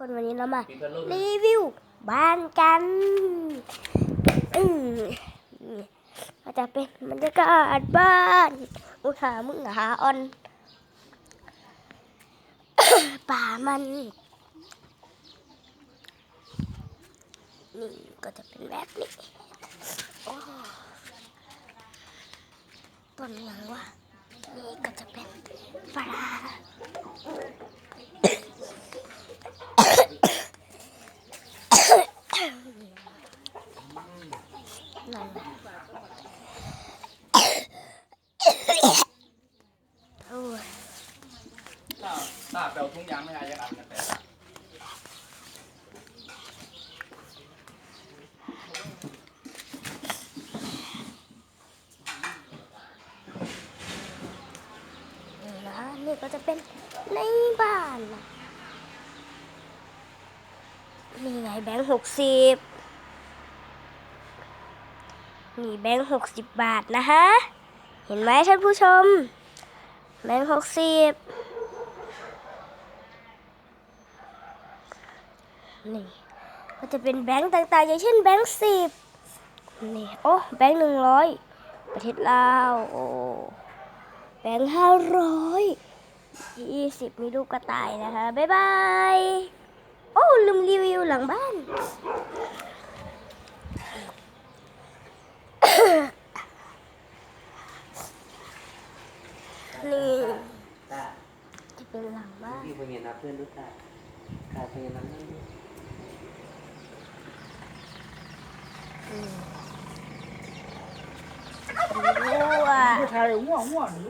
คนวันนี้เรามาปิดพัดลมรีวิวบ้านกันอืมนี่ก็จะเป็นบรรยากาศบ้านอุทามึงหาออนป่ามันนี่ก็จะเป็นแบบนี้โอ้ต้นยังวะนี่ก็จะเป็นปลา ตาเปลวทุ่งยางไม่ได้ยังอัดกันไปนะนี่ก็จะเป็นในบ้าน นี่ไงแบงค์หกสิบ นี่แบงค์หกสิบบาทนะฮะเห็นไหมท่านผู้ชม แบงค์หกสิบนี่ก็จะเป็นแบงค์ต่างๆ อย่างเช่นแบงค์สิบนี่ โอ้แบงค์หนึ่งร้อยประเทศลาว โอ้ แบงค์ห้าร้อยยี่สิบมีลูกกระต่ายนะคะ บ๊ายบาย โอ้ ลืมรีวิวหลังบ้าน นี่ตาจะเป็นหลังบ้านพี่พญานาคเพื่อนรู้ตาขาพญานาคนั่นรั้วผู้ชายง่วงง่วงนี่